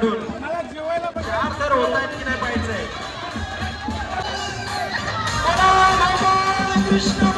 चार तर होत आहेत की नाही पाहिजे कृष्ण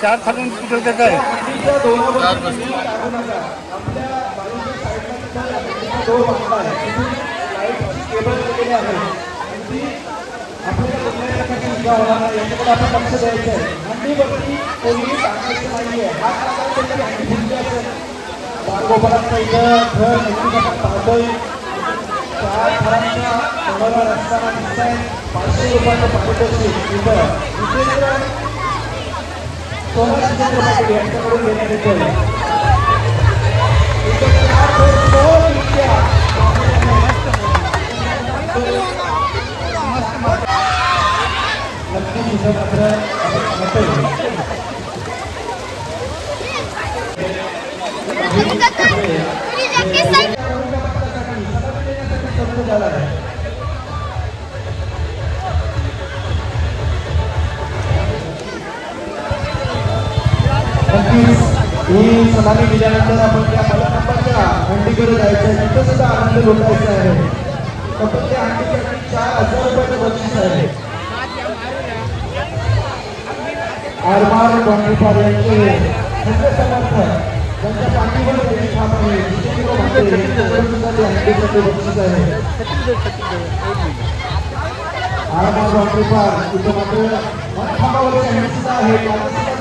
चार समोर असताना त्याचं आहे? पाचशे रुपयाचं पारितोषिक इथं जितेंद्र सोमनाथ जितेंद्र पाटील यांच्याकडून देण्यात येतोय इथं चार दोन दोन इतक्या नक्कीच इथं मात्र आपण पाहतोय खर्च झाला आहे नक्कीच ही सलामी दिल्यानंतर आपण त्या मला हंडीकडे जायचं आहे तिथं सुद्धा आनंद लुटायचा आहे. फक्त त्या हंडीसाठी चार हजार रुपयाचं बक्षीस आहे. आरमार डॉक्टर यांचे खंड समर्थक. त्यांच्या पाठीवर आहे. हंडीसाठी बक्षीस आहे. आरमार इथं मात्र आहे.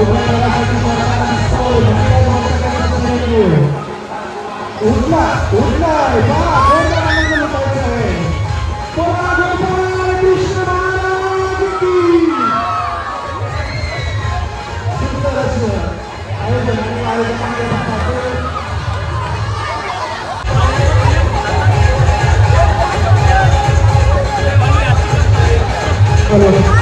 रंगीला पक्षाचं. बाळगोपाळांना बघा.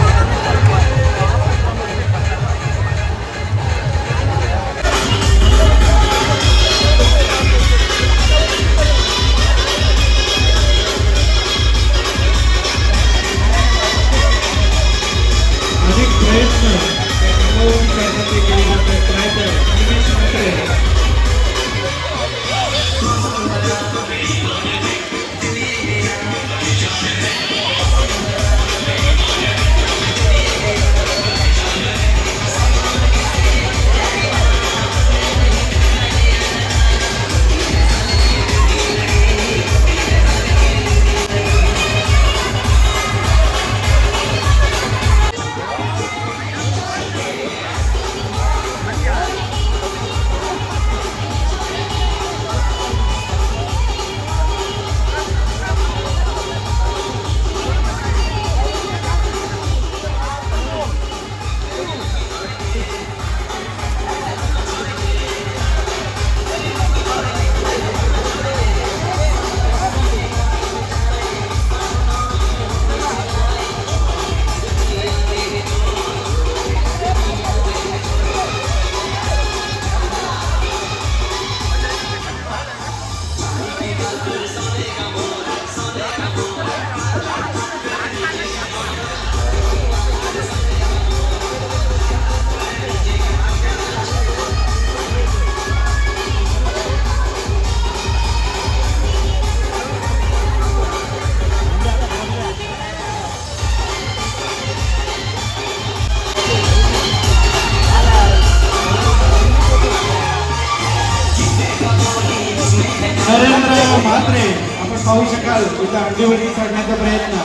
शकाल इथं चढण्याचा प्रयत्न.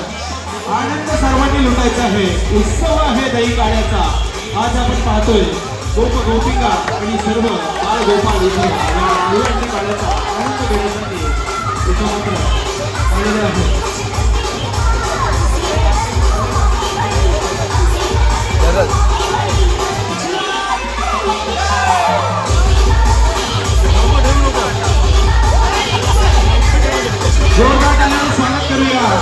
आनंद सर्वांनी लुटायचा आहे. उत्सव आहे दही काढ्याचा आज आपण पाहतोय गोप गोपिका आणि सर्व बाल गोपाल इथे या अंडी काढ्याचा आनंद घेण्यासाठी इथं मात्र आलेले आहे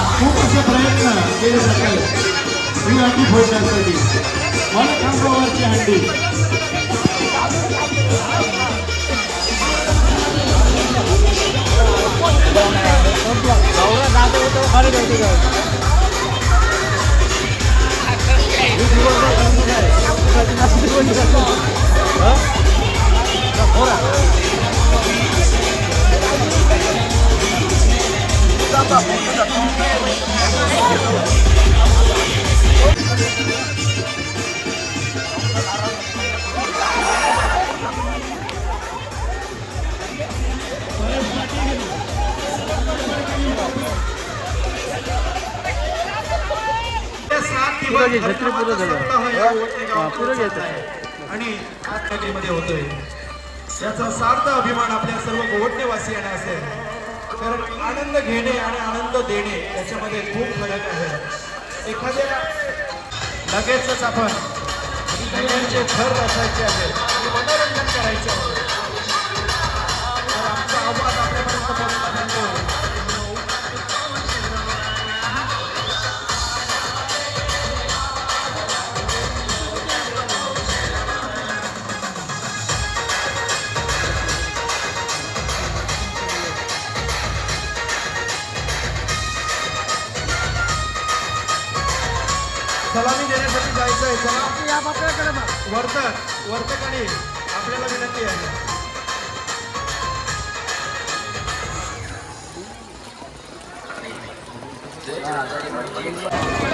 करूया खूप असे प्रयत्न केले जातात ही हंडी फोडण्यासाठी मलखांबावरची हंडी सात दिवस आणि आठ नदीमध्ये होतोय. याचा सार्थ अभिमान आपल्या सर्व गोवटनेवासियांना असेल. कारण आनंद घेणे आणि आनंद देणे याच्यामध्ये खूप फरक आहे. एखाद्या लगेचच आपण सगळ्यांचे घर रचायचे आहे आणि मनोरंजन करायचे आहे सलामी देण्यासाठी जायचं आहे चला वर्तक वर्तकाने आपल्याला विनंती आहे.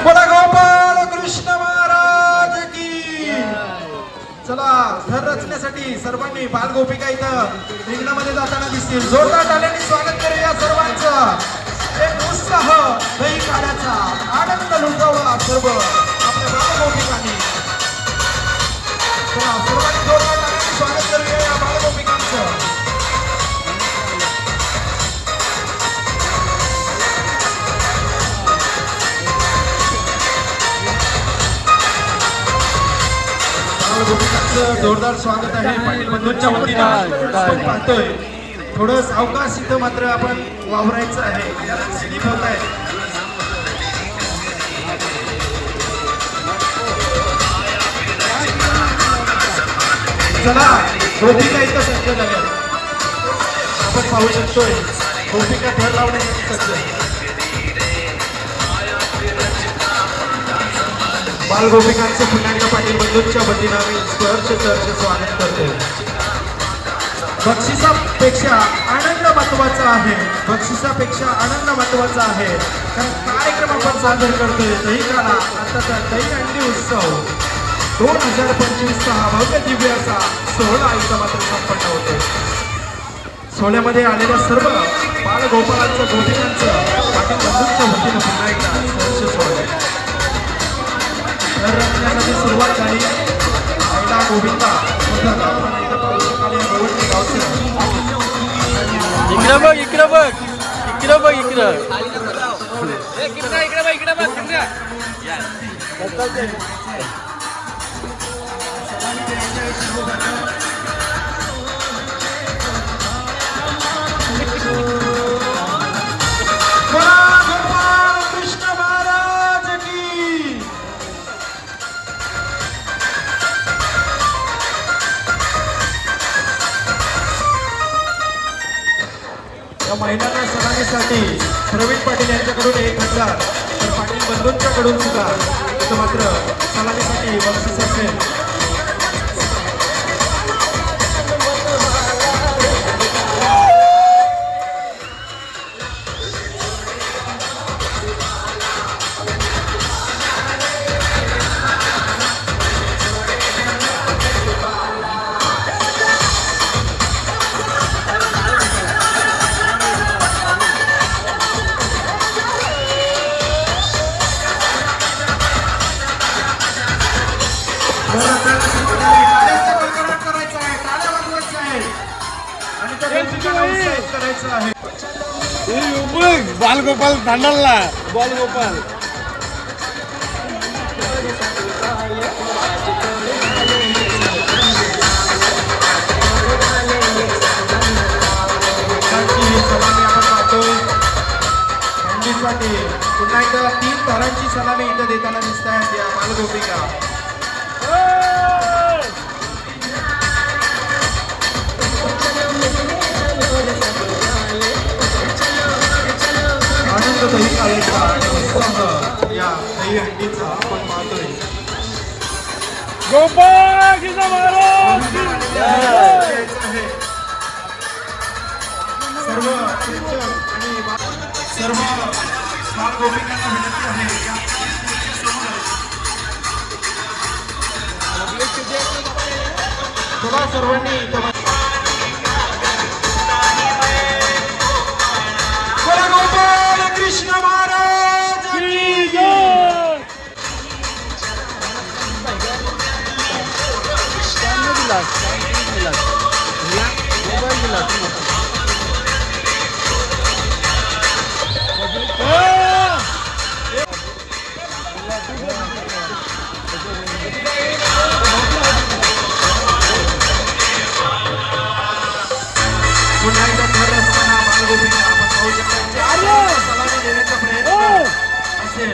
बोला गोपाल कृष्ण महाराज की. चला घर रचण्यासाठी सर्वांनी बालगोपिका इथं रिंगणामध्ये जाताना दिसतील. जोरदार टाळ्यांनी स्वागत करूया सर्वांचं. उत्साह दही काढायचा आनंद लुटवला सर्व आपल्या बालगोपिकांनी. चला सर्वांनी जोरदार स्वागत करूया या बालगोपिकांचं. जोरदार स्वागत आहे. पाटील बंधूंच्या वतीनं पाहतोय. थोडं सावकाश इथं मात्र आपण वावरायचं आहे. स्लिप होत आहे. चला गोपिका इथं सज्ज झाल्या. आपण पाहू शकतोय गोपिका थर लावण्यासाठी सज्ज बालगोपिकांचं पुन्हा एकदा पाटील बंधूंच्या वतीनं आम्ही सहर्ष सहर्ष स्वागत करतो बक्षिसापेक्षा आनंद महत्त्वाचा आहे. बक्षिसापेक्षा आनंद महत्त्वाचा आहे. कारण कार्यक्रम आपण सादर करतोय. दही काढा आताचा दही अंडी उत्सव. दोन हजार पंचवीसचा हा भव्य दिव्य असा सोहळा इथं मात्र संपन्न होतो सोहळ्यामध्ये आलेल्या सर्व बालगोपालांचं गोपिकांचं पाटील बंधूंच्या वतीनं पुन्हा एकदा सहर्ष तर रचण्यासाठी सुरुवात झाली. पहिला गोविंदा इकडं बघ इथं पाहू इकडं बघ. इकडं बघ इकडं. बघ इकडं करण्यासाठी प्रवीण पाटील यांच्याकडून एक हजार तर पाटील बंधूंच्याकडून सुद्धा. इथं मात्र सलामीसाठी बक्षीस असेल करायचं आहे. बालगोपाल भांडणला बालगोपाल. थंडीसाठी पुन्हा एकदा तीन तारांची सलामी इथं देताना दिसत आहेत या बालगोपिका. काळेचा आणि या दही हंडीचा आपण पाहतोय गोपाळ सर्व आणि सर्व विनंती आहे थोडा सर्वांनी पुन्हा एकदा थर असताना बालगोपिका आपण पाहू शकता चार सलामी देण्याचा प्रयत्न असेल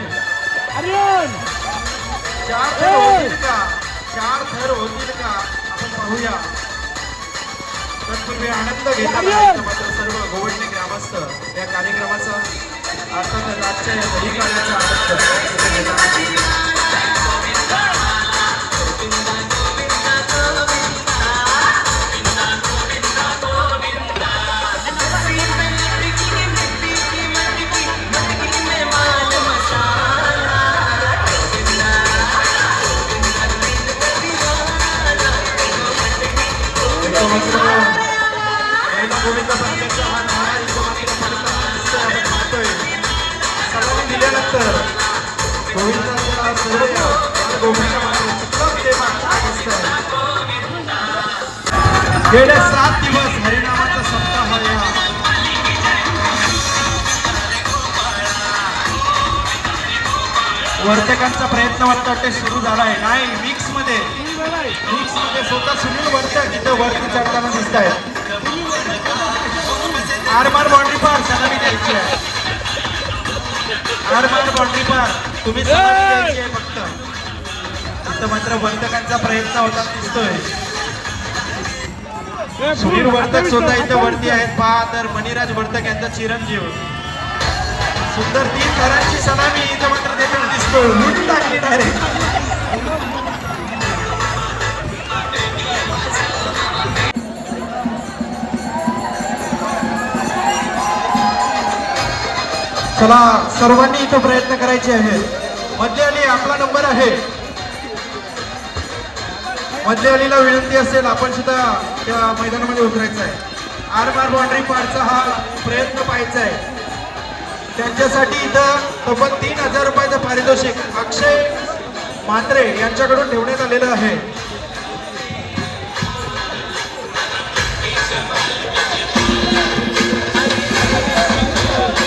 आर्यन चार थर होतील का? चार थर होतील का? आपण पाहूया. तत्पूर्वी आनंद इथं मात्र सर्व गोवडणे ग्रामस्थ या कार्यक्रमाचा अर्थात आजच्या या काढण्याचा आनंद वर्तकांचा प्रयत्न वाटते सुरू झाला आहे नाही मिक्समध्ये मिक्समध्ये स्वतः सुनील वर्तक इथं वरती चढताना दिसत आहेत आरमार बाउंड्री पार सलामी द्यायची आहे. आरमार बाउंड्री पार. तुम्ही सलामी द्यायची आहे फक्त. मात्र वर्तकांचा प्रयत्न होता दिसतोय. सुनील वर्तक सुद्धा इथं वरती आहेत. पहा तर मणिराज वर्तक यांचा चिरंजीव. सुंदर तीन घरांची सलामी इथं मात्र देताना दिसतोय. लुटून टाकली डायरेक्ट चला सर्वांनी इथं प्रयत्न करायचे आहे मध्य अली आपला नंबर आहे. मध्य अलीला विनंती असेल आपण सुद्धा त्या मैदानामध्ये उतरायचं आहे. आर बार बाउंड्री पारचा हा प्रयत्न पाहायचा आहे. त्यांच्यासाठी इथं तब्बल तीन हजार रुपयाचं पारितोषिक अक्षय मात्रे यांच्याकडून ठेवण्यात आलेलं आहे.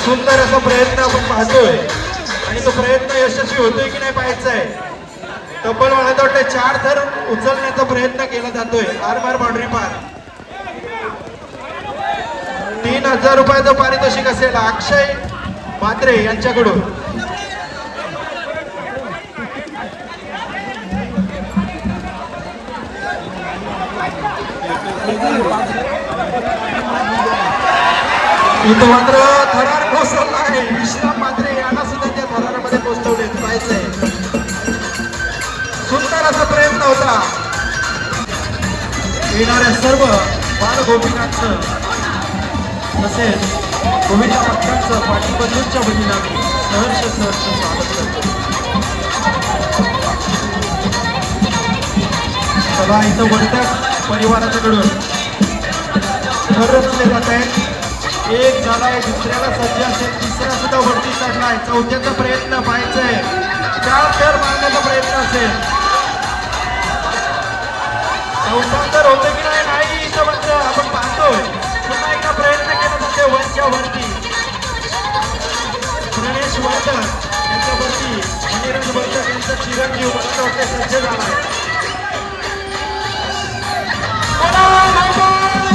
सुंदर असा प्रयत्न आपण पाहतोय. आणि तो प्रयत्न यशस्वी होतोय की नाही पाहायचा आहे. तब्बल मला तर वाटतं चार थर उचलण्याचा प्रयत्न केला जातोय. आर बार बाउंड्री पार तीन हजार रुपयाचं पारितोषिक असेल अक्षय. पात्रे यांच्याकडून. इथं मात्र थरार कोसळला आहे. विश्राम मात्रे यांना सुद्धा त्या थरारामध्ये पोहोचवले पाहिजे सुंदर असा प्रयत्न होता. येणाऱ्या सर्व बालगोपीनाथ तसेच गोविंदा पक्षांचं पाठीबंधूंच्या वतीनं आम्ही सहर्ष सहर्ष स्वागत करतो. चला इथं वर्तक परिवाराच्याकडून घर रचले जात आहेत. एक झालाय दुसऱ्याला सज्ज असेल तिसरा सुद्धा वरती चढलाय चौथ्याचा प्रयत्न पाहायचा आहे. चार थर मारण्याचा प्रयत्न असेल. तर होतं की नाही नाही इथं मात्र. आपण जाते वरच्या वरती गणेश वर्धन यांच्यावरती अनिरज वर्धन यांचा चिरंजीव मला वाटते सज्ज झाला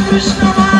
कृष्ण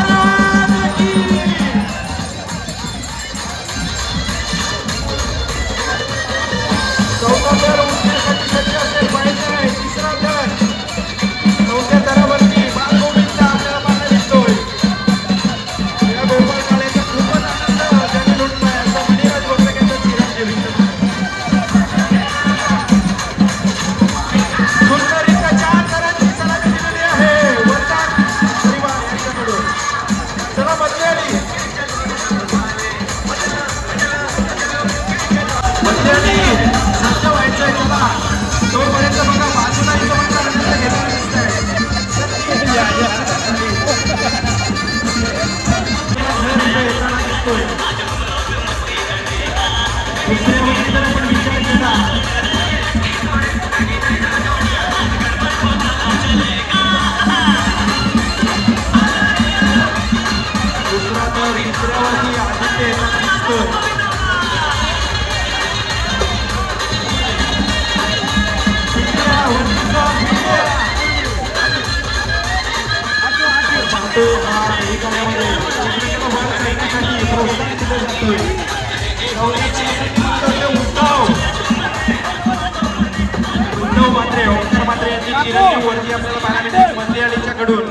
ओंकार म्हात्रे यांची चिरंजीव वरती आपल्याला पाहायला मिळते मंदिरालीच्याकडून.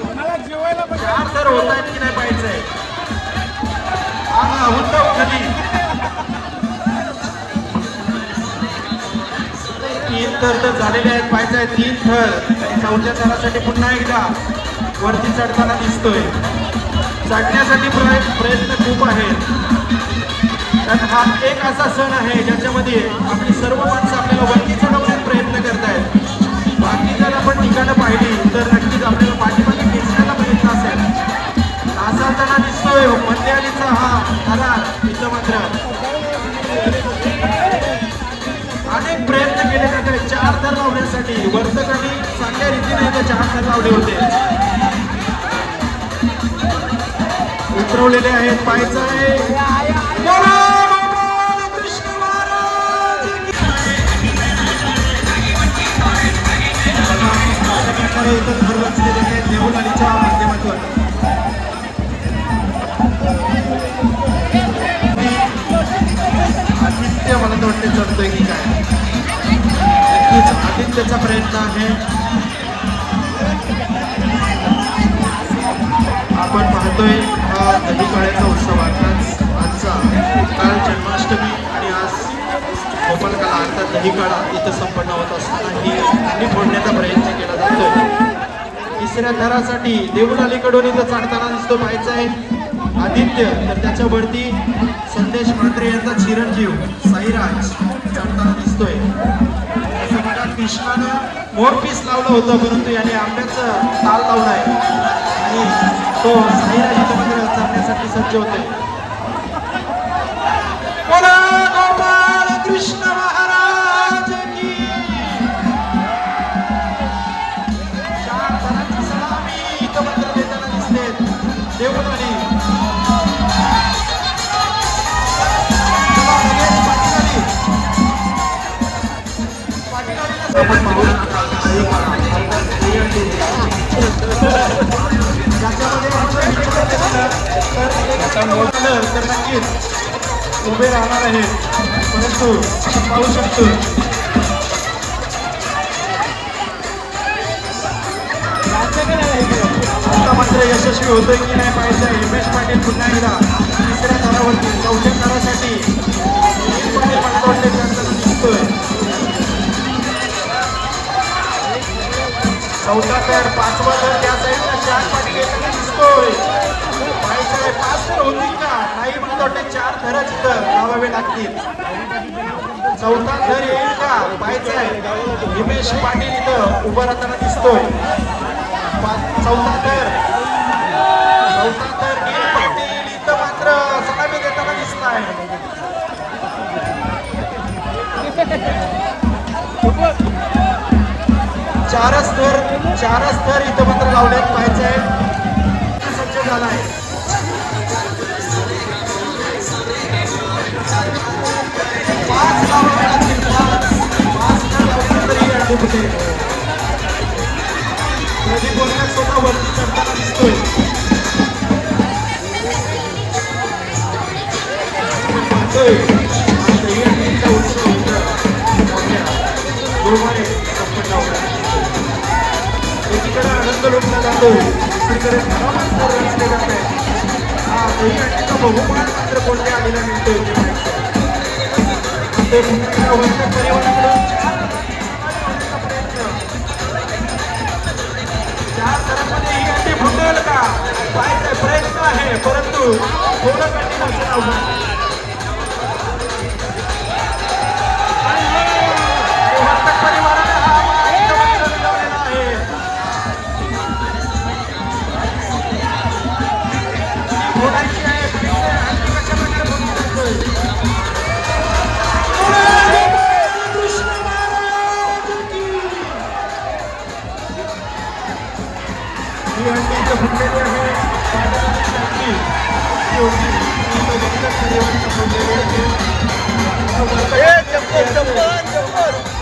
चार तर होत आहेत की नाही पाहायचंय? हा हा, उद्धव कधी? तीन थर तर झालेले आहेत पाहायचंय तीन थर. चौथ्या थरासाठी पुन्हा एकदा वरती चढताना दिसतोय. चढण्यासाठी प्रयत्न खूप आहेत. कारण हा एक असा सण आहे ज्याच्यामध्ये आपली सर्व माणसं आपल्याला वरती चढवण्यात प्रयत्न करतात. ठिकाणं पाहिली तर नक्कीच आपल्याला पाठीमागे खेचण्याचा प्रयत्न असेल. नासाळताना दिसतोय हो, मध्यालीचा हा खरा इथं मात्र. अनेक प्रयत्न केले जाते चार थर लावण्यासाठी. वर्तकांनी चांगल्या रीतीने इथे चार थर लावले होते. उतरवलेले आहेत पाहायचं आहे प्रकारे इथं दुर्लक्ष रचलेले आहे देवलालीच्या माध्यमातून. आदित्य मला तर वाटते चढतोय की काय? नक्कीच आदित्यचा प्रयत्न आहे. आपण पाहतोय हा दहीकाळ्याचा उत्सव अर्थात आजचा काल जन्माष्टमी गोपालकाला अर्थात दहीकाळा इथं संपन्न होत असताना ही फोडण्याचा प्रयत्न केला जातो तिसऱ्या थरासाठी देऊलालीकडून इथं चढताना दिसतो पाहायचा आहे. आदित्य तर त्याच्यावरती संदेश म्हात्रे यांचा चिरंजीव साईराज चढताना दिसतोय. असं मोर कृष्णानं मोरपीस लावलं होतं परंतु याने आंब्याचं ताल लावलाय आणि तो साईराज इथं मात्र चढण्यासाठी सज्ज होतोय. ज्याच्यामध्ये आपण तर नक्कीच उभे राहणार आहे. परंतु आपण पाहू शकतो. आता मात्र यशस्वी होतोय की नाही पाहिजे हिमेश पाटील पुन्हा एकदा तिसऱ्या थरावरती चौथ्या थरासाठी हिमेश पाटील मला दिसतोय चौथा तर पाचवा तर त्या साईडला चार पाठी घेतलेला दिसतोय. पाहायचं पाच तर होतील का? नाही मला वाटते चार थरच इथं लावावे लागतील. चौथा थर येईल का? पाहायचं हिमेश पाटील इथं उभं राहताना दिसतोय. चौथा थर. चारच थर चारच थर इथं मात्र लावण्यात पाहायचं आहे सज्ज झाला आहे पाच लावावे लागतील पाच पाच न होते प्रदीप बोलण्यात स्वतः वरती दिसतोय लुटला जातो रचले हा बहुमान मात्र कोणत्या आलेला मिळतोय ते माहिती परिवाराकडून चार ही फुटेल का पाहायचा प्रयत्न आहे परंतु थोडं कठीण चप्पल चप्पल. चप्पल